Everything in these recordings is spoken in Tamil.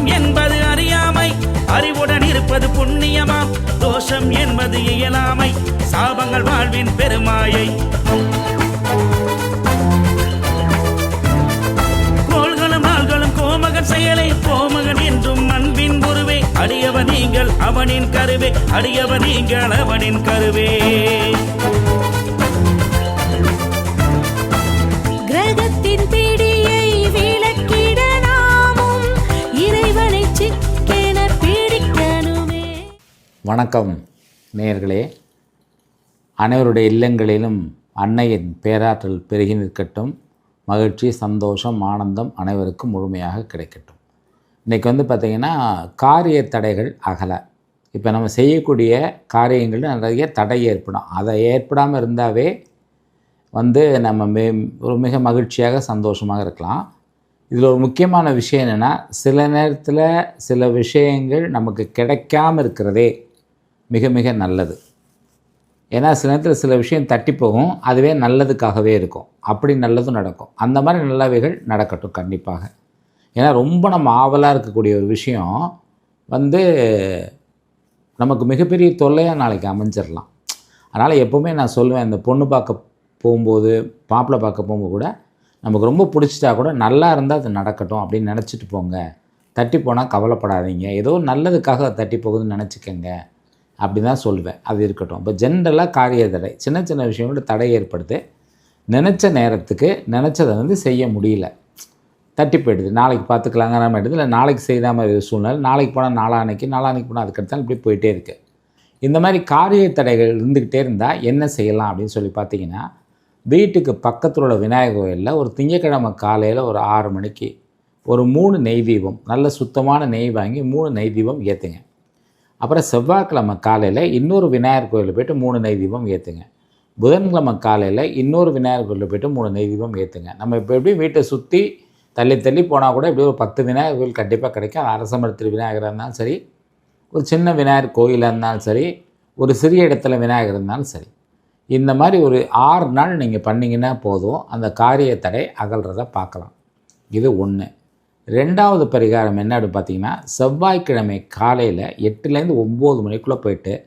தோஷம் என்பது அறியாமை. அறிவுடன் இருப்பது புண்ணியமாம். தோஷம் என்பது இயலாமை. சாபங்கள் வாழ்வின் பெருமாயை. கோள்களும் நாள்களும் கோமகன் செயலை. கோமகன் என்றும் அன்பின் குருவே அடியவன் நீங்கள் அவனின் கருவே. அடியவ நீங்கள் அவனின் கருவே. கிரகத்தின் வணக்கம் நேயர்களே. அனைவருடைய இல்லங்களிலும் அன்னையின் பேராற்றல் பெருகி நிற்கட்டும். மகிழ்ச்சி சந்தோஷம் ஆனந்தம் அனைவருக்கும் முழுமையாக கிடைக்கட்டும். இன்றைக்கி வந்து பார்த்திங்கன்னா காரிய தடைகள் அகல. இப்போ நம்ம செய்யக்கூடிய காரியங்கள் நிறைய தடை ஏற்படும். அதை ஏற்படாமல் இருந்தாவே வந்து நம்ம மே ஒரு மிக மகிழ்ச்சியாக சந்தோஷமாக இருக்கலாம். இதில் ஒரு முக்கியமான விஷயம் என்னென்னா சில நேரத்தில் சில விஷயங்கள் நமக்கு கிடைக்காம இருக்கிறதே மிக மிக நல்லது. ஏன்னா சில நேரத்தில் சில விஷயம் தட்டி போகும். அதுவே நல்லதுக்காகவே இருக்கும். அப்படி நல்லதும் நடக்கும். அந்த மாதிரி நல்லவைகள் நடக்கட்டும் கண்டிப்பாக. ஏன்னா ரொம்ப நம்ம ஆவலாக இருக்கக்கூடிய ஒரு விஷயம் வந்து நமக்கு மிகப்பெரிய தொல்லையாக நாளைக்கு அமைஞ்சிடலாம் அதனால் எப்போவுமே நான் சொல்லுவேன் இந்த பொண்ணு பார்க்க போகும்போது மாப்பிள்ளை பார்க்க போகும்போது கூட நமக்கு ரொம்ப பிடிச்சிட்டா கூட நல்லா இருந்தால் அது நடக்கட்டும் அப்படின்னு நினச்சிட்டு போங்க. தட்டி போனால் கவலைப்படாதீங்க. ஏதோ நல்லதுக்காக அது தட்டி போகுதுன்னு நினச்சிக்கங்க. அப்படி தான் சொல்லுவேன் அது இருக்கட்டும். இப்போ ஜென்ரலாக காரிய தடை சின்ன சின்ன விஷயங்களோட தடை ஏற்படுது நினச்ச நேரத்துக்கு நினச்சதை வந்து செய்ய முடியல. தட்டி போயிடுது. நாளைக்கு பார்த்துக்கலாங்க நம்ம எடுத்து இல்லை நாளைக்கு செய்யாமல் ஒரு சூழ்நிலை நாளைக்கு போனால் நாளான்னைக்கு நாளான்னைக்கு போனால் அதுக்கடுத்தாலும் இப்படி போயிட்டே இருக்குது இந்த மாதிரி காரிய தடைகள் இருந்துக்கிட்டே இருந்தால் என்ன செய்யலாம் அப்படின்னு சொல்லி பார்த்தீங்கன்னா வீட்டுக்கு பக்கத்தில் உள்ள விநாயகர் கோயிலில் ஒரு திங்கக்கிழமை காலையில் ஒரு ஆறு மணிக்கு ஒரு மூணு நெய் தீபம் நல்ல சுத்தமான நெய் வாங்கி மூணு நெய் தீபம் ஏற்றுங்க அப்புறம் செவ்வாய்க்கிழமை காலையில் இன்னொரு விநாயகர் கோயிலில் போய்ட்டு மூணு நெய் தீபம் ஏற்றுங்க புதன்கிழமை காலையில் இன்னொரு விநாயகர் கோயிலில் போயிட்டு மூணு நெய் தீபம் ஏற்றுங்க நம்ம இப்போ எப்படி வீட்டை சுற்றி தள்ளி தள்ளி போனால் கூட இப்படி ஒரு பத்து விநாயகர் கோயில் கண்டிப்பாக கிடைக்கும். அது அரச விநாயகராக இருந்தாலும் சரி ஒரு சின்ன விநாயகர் கோயிலாக இருந்தாலும் சரி ஒரு சிறிய இடத்துல விநாயகர் இருந்தாலும் சரி. இந்த மாதிரி ஒரு ஆறு நாள் நீங்கள் பண்ணிங்கன்னா போதும். அந்த காரிய தடை அகல்றதை பார்க்கலாம். இது ஒன்று ரெண்டாவது பரிகாரம் என்ன அப்படின்னு பார்த்தீங்கன்னா செவ்வாய்க்கிழமை காலையில் எட்டுலேருந்து ஒம்பது மணிக்குள்ளே போயிட்டு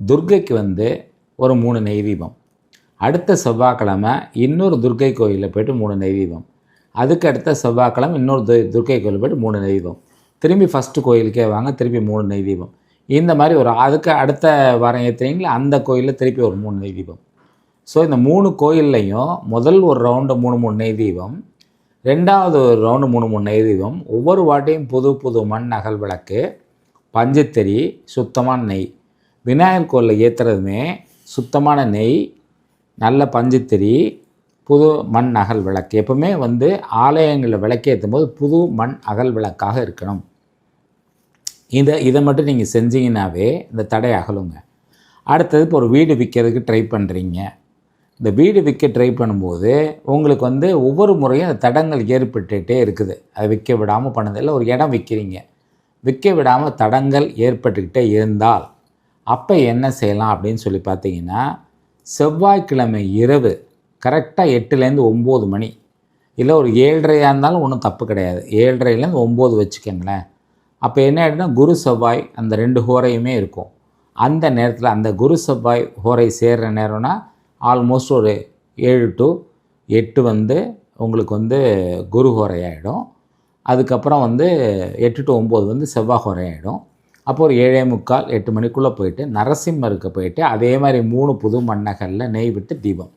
துர்க்கைக்கு வந்து ஒரு மூணு நெய் தீபம் அடுத்த செவ்வாய்க்கிழமை இன்னொரு துர்கை கோயிலில் போயிட்டு மூணு நெய் தீபம் அதுக்கு அடுத்த செவ்வாய்க்கிழமை இன்னொரு து துர்க்கை கோயிலில் போயிட்டு மூணு நெய்வீபம். திரும்பி ஃபஸ்ட்டு கோயிலுக்கே வாங்க திருப்பி மூணு நெய் தீபம் இந்த மாதிரி ஒரு அதுக்கு அடுத்த வாரம் ஏற்றுறீங்களா அந்த கோயிலில் திருப்பி ஒரு மூணு நெய் தீபம் ஸோ இந்த மூணு கோயில்லையும் முதல் ஒரு ரவுண்டு மூணு மூணு நெய் தீபம் ரெண்டாவது ஒரு ரவுண்டு மூணு மூணு நெய் ஒவ்வொரு வாட்டியும் புது புது மண் அகல் விளக்கு பஞ்சத்தறி சுத்தமான நெய். விநாயகர் கோயிலில் ஏற்றுறதுமே சுத்தமான நெய் நல்ல பஞ்சுத்தறி புது மண் அகல் விளக்கு. எப்பவுமே வந்து ஆலயங்களில் விளக்கேற்றும் போது புது மண் அகல் விளக்காக இருக்கணும். இதை இதை மட்டும் நீங்கள் செஞ்சீங்கன்னாவே இந்த தடை அகலுங்க. அடுத்தது இப்போ ஒரு வீடு விற்கிறதுக்கு ட்ரை பண்ணுறீங்க இந்த வீடு விற்க ட்ரை பண்ணும்போது உங்களுக்கு வந்து ஒவ்வொரு முறையும் அந்த தடங்கள் ஏற்பட்டுகிட்டே இருக்குது. அதை விற்க விடாமல் பண்ணதில்லை. ஒரு இடம் விற்கிறீங்க விற்க விடாமல் தடங்கள் ஏற்பட்டுக்கிட்டே இருந்தால் அப்போ என்ன செய்யலாம் அப்படின்னு சொல்லி பார்த்தீங்கன்னா செவ்வாய்க்கிழமை இரவு கரெக்டாக எட்டுலேருந்து ஒம்பது மணி. இல்லை ஒரு ஏழ்ரையாக இருந்தாலும் ஒன்றும் தப்பு கிடையாது. ஏழரைலேருந்து ஒம்பது வச்சுக்கோங்களேன். அப்போ என்ன ஆகிடும்னா குரு செவ்வாய் அந்த ரெண்டு ஹோரையுமே இருக்கும். அந்த நேரத்தில் அந்த குரு செவ்வாய் ஹோரை சேர்கிற நேரம்னா ஆல்மோஸ்ட் ஒரு ஏழு டு எட்டு வந்து உங்களுக்கு வந்து குரு ஹோரை ஆகிடும் அதுக்கப்புறம் வந்து எட்டு டு ஒம்பது வந்து செவ்வாய் ஹோரை ஆகிடும் அப்போ ஒரு ஏழே முக்கால் எட்டு மணிக்குள்ளே போயிட்டு நரசிம்மருக்கு போயிட்டு அதே மாதிரி மூணு புது மன்னகரில் நெய் விட்டு தீபம்.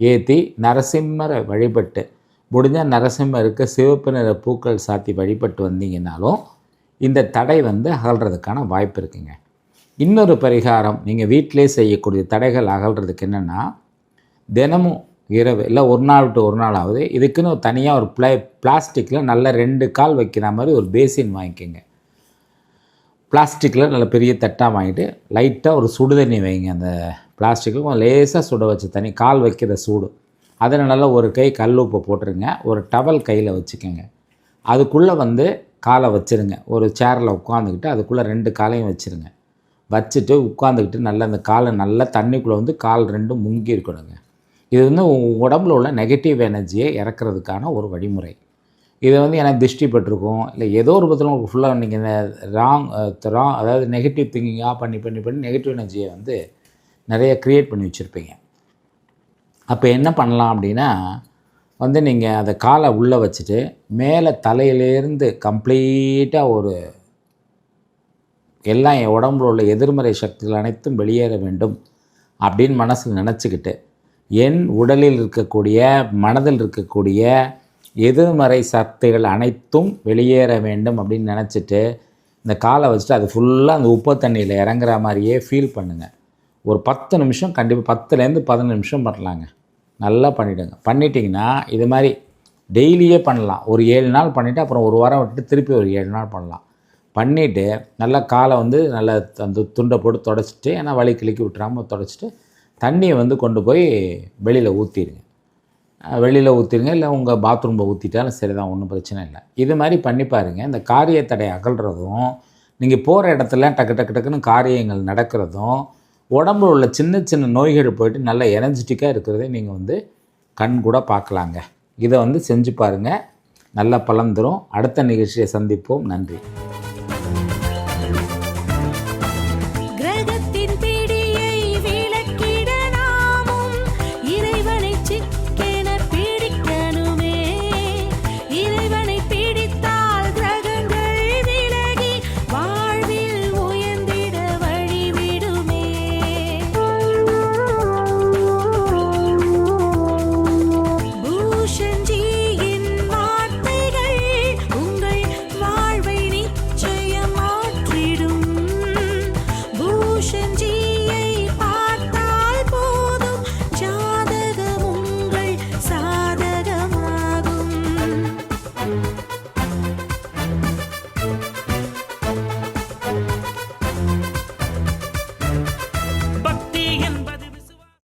ஏற்றி நரசிம்மரை வழிபட்டு முடிஞ்சால் நரசிம்மருக்கு சிவப்பு நிற பூக்கள் சாத்தி வழிபட்டு வந்தீங்கன்னாலும் இந்த தடை வந்து அகல்றதுக்கான வாய்ப்பு இருக்குங்க. இன்னொரு பரிகாரம் நீங்கள் வீட்டிலே செய்யக்கூடிய தடைகள் அகல்றதுக்கு என்னென்னா தினமும் இரவு இல்லை ஒரு நாள் விட்டு ஒரு நாள் ஆகுது. இதுக்குன்னு தனியாக ஒரு பிளா பிளாஸ்டிக்கில் நல்ல ரெண்டு கால் வைக்கிற மாதிரி ஒரு பேசின் வாங்கிக்கோங்க. பிளாஸ்டிக்கில் நல்ல பெரிய தட்டாக வாங்கிட்டு லைட்டாக ஒரு சுடு தண்ணி வைங்க. அந்த பிளாஸ்டிக்கில் கொஞ்சம் லேசாக சுட வச்ச தண்ணி கால் வைக்கிற சூடு. அதில் நல்லா ஒரு கை கல் உப்பு போட்டுருங்க. ஒரு டவல் கையில் வச்சுக்கோங்க. அதுக்குள்ளே வந்து காலை வச்சிருங்க. ஒரு சேரில் உட்காந்துக்கிட்டு அதுக்குள்ளே ரெண்டு காலையும் வச்சுருங்க. வச்சுட்டு உட்காந்துக்கிட்டு நல்லா அந்த காலை நல்லா தண்ணிக்குள்ளே வந்து கால் ரெண்டும் முங்கி இருக்கணுங்க இது வந்து உங்கள் உடம்புல உள்ள நெகட்டிவ் எனர்ஜியை இறக்குறதுக்கான ஒரு வழிமுறை. இதை வந்து எனக்கு திருஷ்டி பட்டிருக்கும். இல்லை ஏதோ ஒரு பத்தில் உங்களுக்கு ஃபுல்லாக நீங்கள் இந்த ராங் ராங் அதாவது நெகட்டிவ் திங்கிங்காக பண்ணி பண்ணி பண்ணி நெகட்டிவ் எனர்ஜியை வந்து நிறைய க்ரியேட் பண்ணி வச்சுருப்பீங்க. அப்போ என்ன பண்ணலாம் அப்படின்னா வந்து நீங்கள் அதை காலை உள்ளே வச்சுட்டு மேலே தலையிலேருந்து கம்ப்ளீட்டாக ஒரு எல்லாம் என் உடம்புல உள்ள எதிர்மறை சக்திகள் அனைத்தும் வெளியேற வேண்டும் அப்படின்னு மனசில் நினச்சிக்கிட்டு என் உடலில் இருக்கக்கூடிய மனதில் இருக்கக்கூடிய எதிர்மறை சக்திகள் அனைத்தும் வெளியேற வேண்டும் அப்படின்னு நினச்சிட்டு இந்த காலை வச்சுட்டு அது ஃபுல்லாக அந்த உப்பு தண்ணியில் இறங்குற மாதிரியே ஃபீல் பண்ணுங்கள் ஒரு பத்து நிமிஷம் கண்டிப்பாக பத்துலேருந்து பதினஞ்சு நிமிஷம் பண்ணலாங்க. நல்லா பண்ணிவிடுங்க பண்ணிட்டீங்கன்னா இது மாதிரி டெய்லியே பண்ணலாம். ஒரு ஏழு நாள் பண்ணிவிட்டு அப்புறம் ஒரு வாரம் விட்டுட்டு திருப்பி ஒரு ஏழு நாள் பண்ணலாம். பண்ணிவிட்டு நல்லா காலை வந்து நல்லா அந்த துண்டை போட்டு தொடச்சிட்டு ஏன்னா வலி கிளிக்கி விட்டுறாமல் தொடச்சிட்டு தண்ணியை வந்து கொண்டு போய் வெளியில் ஊற்றிடுங்க வெளியில் ஊற்றிடுங்க இல்லை உங்கள் பாத்ரூமில் ஊற்றிட்டாலும் சரி தான் ஒன்றும் பிரச்சனை இல்லை. இது மாதிரி பண்ணி பாருங்கள் இந்த காரிய தடை அகல்றதும் நீங்கள் போகிற இடத்துல டக்கு டக்கு டக்குன்னு காரியங்கள் நடக்கிறதும் உடம்புல உள்ள சின்ன சின்ன நோய்கள் போயிட்டு நல்லா எனர்ஜெட்டிக்காக இருக்கிறதே நீங்கள் வந்து கண் கூட பார்க்கலாங்க. இதை வந்து செஞ்சு பாருங்கள் நல்ல பலன் தரும். அடுத்த நிகழ்ச்சியை சந்திப்போம். நன்றி.